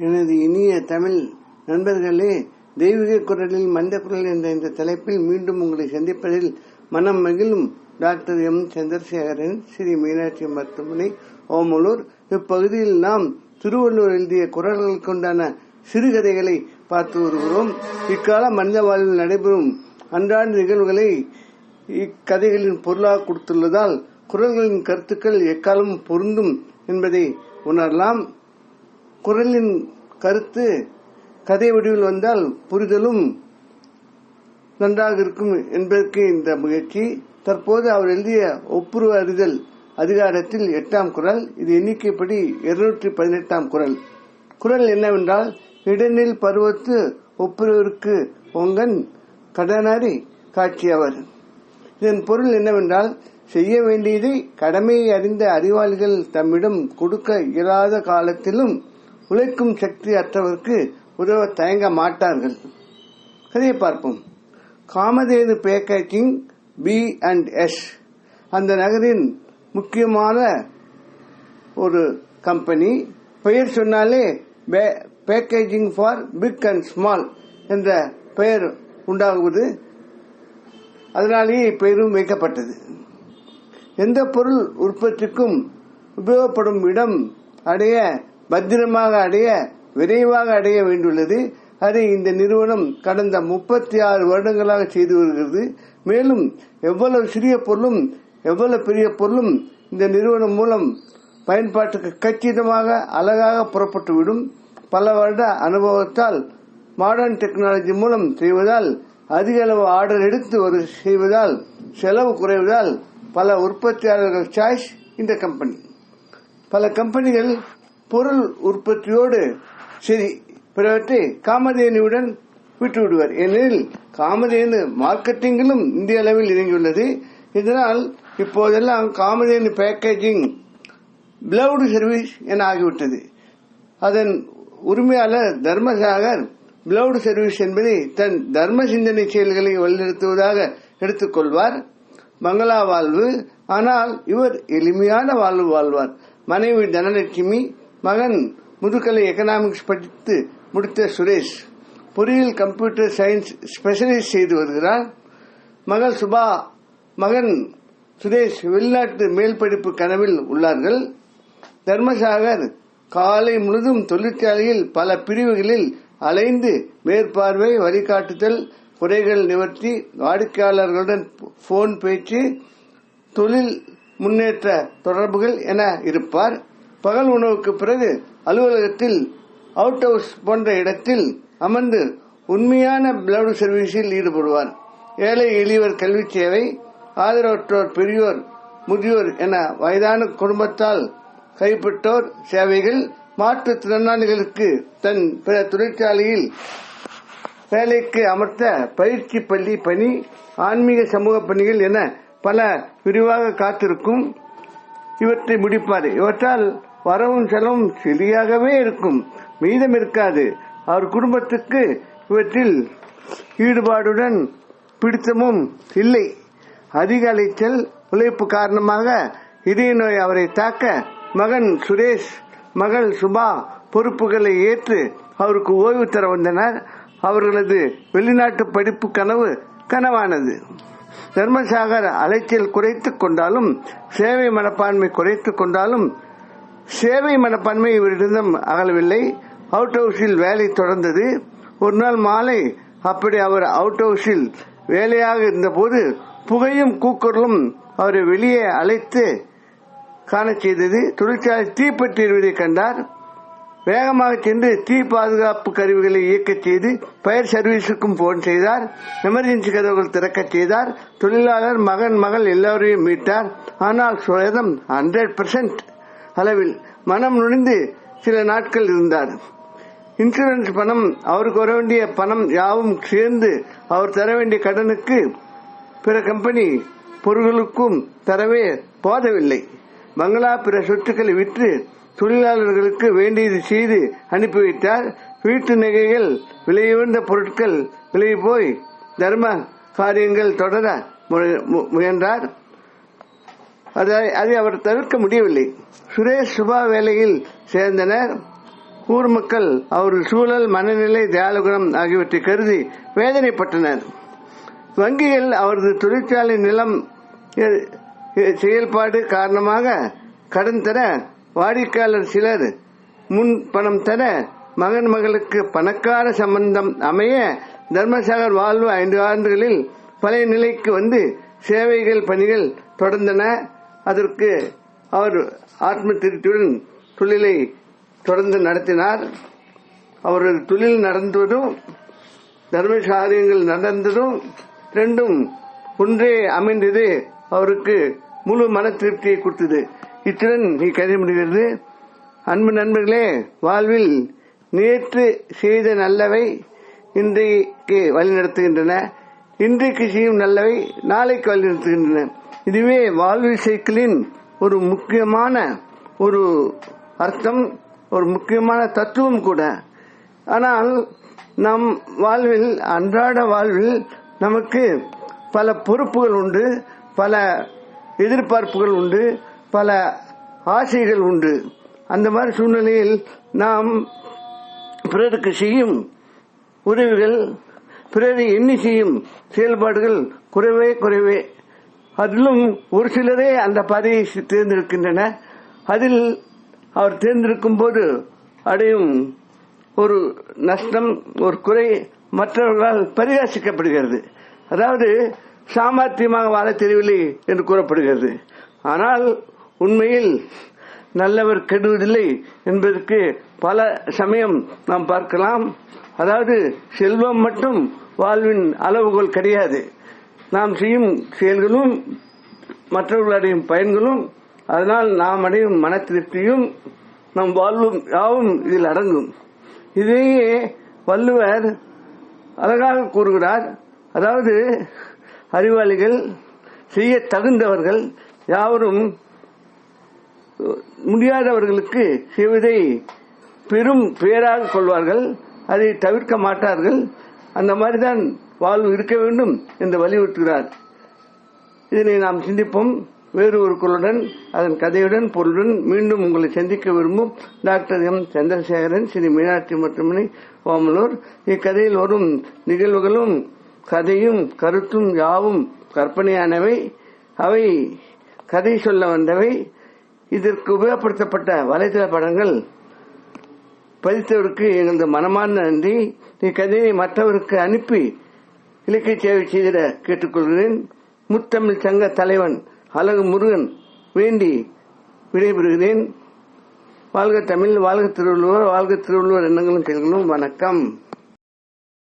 எனது இனிய தமிழ் நண்பர்களே தெய்வீக குரலில் மந்த குரல் என்ற இந்த தலைப்பில் மீண்டும் உங்களை சந்திப்பதில் மனம் மகிழும் டாக்டர் எம். சந்திரசேகரன் ஸ்ரீ மீனாட்சி மருத்துவமனை ஓமலூர். இப்பகுதியில் நாம் திருவள்ளுவர் எழுதிய குரல்களுக்குண்டான சிறுகதைகளை பார்த்து வருகிறோம். இக்கால மனித வாழ்வில் நடைபெறும் அன்றாட நிகழ்வுகளை இக்கதைகளின் பொருளாக கொடுத்துள்ளதால் குரல்களின் கருத்துக்கள் எக்காலமும் பொருந்தும் என்பதை உணரலாம். குரலின் கருத்து கதை வடிவில் வந்தால் புரிதலும் நன்றாக இருக்கும் என்பதற்கு இந்த முயற்சி. தற்போது அவர் எழுதிய ஒப்புருவ அறிதல் அதிகாரத்தில் எட்டாம் குரல். இது எண்ணிக்கைப்படி இருநூற்றி பதினெட்டாம் குரல். குரல் என்னவென்றால் இடனில் பருவத்து ஒப்புரவிற்கு பொங்கன் கடனாரி காட்சியவர். இதன் பொருள் என்னவென்றால் செய்ய வேண்டியதை கடமையை அறிந்த அறிவாளிகள் தம்மிடம் கொடுக்க இயலாத காலத்திலும் உழைக்கும் சக்தி அற்றவருக்கு உதவ தயங்க மாட்டார்கள். கதையை பார்ப்போம். காமதேது பேக்கேஜிங் பி அண்ட் எஸ். அந்த நகரின் முக்கியமான ஒரு கம்பெனி. பெயர் சொன்னாலே packaging for big and small என்ற பெயர் உண்டாகுவது. அதனாலேயே பெயரும் வைக்கப்பட்டது. எந்த பொருள் உற்பத்திக்கும் உபயோகப்படும் இடம் அடைய பத்திரமாக அடைய விரைவாக அடைய வேண்டியுள்ளது. அதை இந்த நிறுவனம் கடந்த முப்பத்தி ஆறு வருடங்களாக செய்து வருகிறது. மேலும் எவ்வளவு சிறிய பொருளும் எவ்வளவு பெரிய பொருளும் இந்த நிறுவனம் மூலம் பயன்பாட்டுக்கு கச்சிதமாக அழகாக புறப்பட்டுவிடும். பல வருட அனுபவத்தால் மாடர்ன் டெக்னாலஜி மூலம் செய்வதால் அதிக அளவு ஆர்டர் எடுத்து ஒரு செய்வதால் செலவு குறைவதால் பல உற்பத்தியாளர்கள் சாய்ஸ் இந்த கம்பெனி பல கம்பெனிகள் பொருள் உற்பத்தியோடு சரி பிறவற்றை காமதேனுடன் விட்டு விடுவார் ஏனெனில் காமதேனு மார்க்கெட்டிங்கிலும் இந்திய அளவில் இறங்கியுள்ளது. இதனால் இப்போதெல்லாம் காமதேனு பேக்கேஜிங் பிளவுடு சர்வீஸ் என ஆகிவிட்டது. அதன் உரிமையாளர் தர்மசாகர் பிளவுடு சர்வீஸ் என்பதை தன் தர்ம சிந்தனை செயல்களை வலியுறுத்துவதாக எடுத்துக்கொள்வார் மங்களா வாழ்வு. ஆனால் இவர் எளிமையான வாழ்வு வாழ்வார். மனைவி தனலட்சுமி மகன் முதுகலை எக்கனாமிக்ஸ் படித்து முடித்த சுரேஷ் பொறியியல் கம்ப்யூட்டர் சயின்ஸ் ஸ்பெஷலைஸ் செய்து வருகிறார். மகள் சுபா மகன் சுரேஷ் வெளிநாட்டு மேல் படிப்பு கனவில் உள்ளார்கள். தர்மசாகர் காலை முழுதும் தொழிற்சாலையில் பல பிரிவுகளில் அலைந்து மேற்பார்வை வழிகாட்டுதல் குறைகள் நிவர்த்தி வாடிக்கையாளர்களுடன் போன் பேச்சு தொழில் முன்னேற்ற தொடர்புகள் என இருப்பார். பகல் உணவுக்கு பிறகு அலுவலகத்தில் அவுட் ஹவுஸ் போன்ற இடத்தில் அமர்ந்து உண்மையான பிளட் சர்வீஸில் ஈடுபடுவார். ஏழை எளியவர் கல்வி சேவை ஆதரவற்றோர் பெரியோர் முதியோர் என வயதான குடும்பத்தால் கைப்பற்றோர் சேவைகள் மாற்றுத்திறனாளிகளுக்கு தன் பிற தொழிற்சாலையில் வேலைக்கு அமர்த்த பயிற்சி பள்ளி பணி ஆன்மீக சமூக பணிகள் என பல விரிவாக காத்திருக்கும். இவற்றை முடிப்பார். இவற்றால் வரவும் செலவும் சரியாகவே இருக்கும். மீதம் இருக்காது. அவர் குடும்பத்துக்கு இவற்றில் ஈடுபாடுடன் பிடித்தமும் இல்லை. அதிக அலைச்சல் உழைப்பு காரணமாக இதய நோய் அவரை தாக்க மகன் சுரேஷ் மகள் சுபா பொறுப்புகளை ஏற்று அவருக்கு ஓய்வு தர வந்தனர். அவர்களது வெளிநாட்டு படிப்பு கனவு கனவானது. தர்மசாகர் அலைச்சல் குறைத்துக் கொண்டாலும் சேவை மனப்பான்மை குறைத்துக் கொண்டாலும் சேவை மனப்பான்மை இவரிடம் அகலவில்லை. அவுட் ஹவுஸில் வேலை தொடர்ந்தது. ஒரு நாள் மாலை அப்படி அவர் அவுட் ஹவுஸில் வேலையாக இருந்தபோது புகையும் கூக்குரலும் அவரை வெளியே அழைத்து காண செய்தது. தொழிற்சாலை தீப்பற்றி எறிவதை கண்டார். வேகமாக சென்று தீ பாதுகாப்பு கருவிகளை இயக்க செய்து ஃபயர் சர்வீஸுக்கும் போன் செய்தார். எமர்ஜென்சி கதவுகள் திறக்க செய்தார். தொழிலாளர் மகன் மகள் எல்லோரையும் மீட்டார். ஆனால் சுவேதம் ஹண்ட்ரட் பர்சன்ட் அளவில் மனம் நுழைந்து சில நாட்கள் இருந்தார். இன்சூரன்ஸ் பணம் அவருக்கு வர வேண்டிய பணம் யாவும் சேர்ந்து அவர் தர வேண்டிய கடனுக்கு பிற கம்பெனி பொருள்களுக்கும் தரவே போதவில்லை. பங்களா பிற சொத்துக்களை விற்று தொழிலாளர்களுக்கு வேண்டியது செய்து அனுப்பி வைத்தார். வீட்டு நகைகள் விலையுயர்ந்த பொருட்கள் விலை போய் தர்ம காரியங்கள் தொடர முயன்றார். அதை அதை அவர் தவிர்க்க முடியவில்லை. சுரேஷ் சுபா வேலையில் சேர்ந்தனர். ஊர் மக்கள் அவரது சூழல் மனநிலை தியாலகுணம் ஆகியவற்றை கருதி வேதனைப்பட்டனர். வங்கிகள் அவரது தொழிற்சாலை நிலம் செயல்பாடு காரணமாக கடன் தர வாடிக்கையாளர் சிலர் முன் பணம் தர மகன் மகளுக்கு பணக்கார சம்பந்தம் அமைய தர்மசாகர் வாழ்வு ஐந்து ஆண்டுகளில் பழைய நிலைக்கு வந்து சேவைகள் பணிகள் தொடர்ந்தன. அதற்கு அவர் ஆத்ம திருப்தியுடன் தொழிலை தொடர்ந்து நடத்தினார். அவரது தொழில் நடந்ததும் தர்ம காரியங்கள் நடந்ததும் ரெண்டும் ஒன்றே அமைந்தது. அவருக்கு முழு மன திருப்தியை கொடுத்தது. இத்துடன் இக்கதை முடிகிறது. அன்பு நண்பர்களே வாழ்வில் நேற்று செய்த நல்லவை இன்றைக்கு வழிநடத்துகின்றன. இன்றைக்கு செய்யும் நல்லவை நாளைக்கு வழிநடத்துகின்றன. இதுவே வாழ்வில் சைக்கிளின் ஒரு முக்கியமான ஒரு அர்த்தம் ஒரு முக்கியமான தத்துவம் கூட. ஆனால் நம் வாழ்வில் அன்றாட வாழ்வில் நமக்கு பல பொறுப்புகள் உண்டு பல எதிர்பார்ப்புகள் உண்டு பல ஆசைகள் உண்டு. அந்த மாதிரி சூழ்நிலையில் நாம் பிறருக்கு செய்யும் உதவிகள் பிறரை எண்ணி செய்யும் செயல்பாடுகள் குறைவே குறைவே அதிலும் ஒரு சிலரே அந்த பாதையை தேர்ந்தெடுக்கின்றன. அதில் அவர் தேர்ந்தெடுக்கும் போது அடையும் ஒரு நஷ்டம் ஒரு குறை மற்றவர்களால் பரிகாசிக்கப்படுகிறது. அதாவது சாமர்த்தியமாக வாழ தெரியவில்லை என்று கூறப்படுகிறது. ஆனால் உண்மையில் நல்லவர் கெடுவதில்லை என்பதற்கு பல சமயம் நாம் பார்க்கலாம். அதாவது செல்வம் மட்டும் வாழ்வின் அளவுகோல் கிடையாது. நாம் செய்யும் செயல்களும் மற்றவர்கள் அடையும் பயன்களும் அதனால் நாம் அடையும் மன திருப்தியும் நம் வாழ்வும் யாவும் இதில் அடங்கும். இதையே வள்ளுவர் அழகாக கூறுகிறார். அதாவது அறிவாளிகள் செய்ய தகுந்தவர்கள் யாவரும் முடியாதவர்களுக்கு செய்வதை பெரும் பேராக கொள்வார்கள். அதை தவிர்க்க மாட்டார்கள். அந்த மாதிரிதான் வாழ்வு இருக்க வேண்டும் என்று வலியுறுத்துகிறார். இதனை நாம் சிந்திப்போம். வேறு ஒரு குரலுடன் அதன் கதையுடன் பொருளுடன் மீண்டும் உங்களை சந்திக்க விரும்பும் டாக்டர் எம். சந்திரசேகரன் ஸ்ரீ மீனாட்சி மருத்துவமனை ஓமலூர். இக்கதையில் வரும் நிகழ்வுகளும் கதையும் கருத்தும் யாவும் கற்பனையானவை. அவை கதை சொல்ல வந்தவை. இதற்கு உபயோகப்படுத்தப்பட்ட வலைதள படங்கள் பதித்தவருக்கு எங்களது மனமார்ந்த நன்றி. இக்கதையை மற்றவருக்கு அனுப்பி இலக்கிய சேவை செய்திட கேட்டுக்கொள்கிறேன். முத்தமிழ் சங்க தலைவன் அழகு முருகன் வேண்டி விடைபெறுகிறேன். வாழ்க தமிழ் வாழ்க திருவள்ளுவர் வாழ்க திருவள்ளுவர் எண்ணங்களும் செயல்களும் வணக்கம்.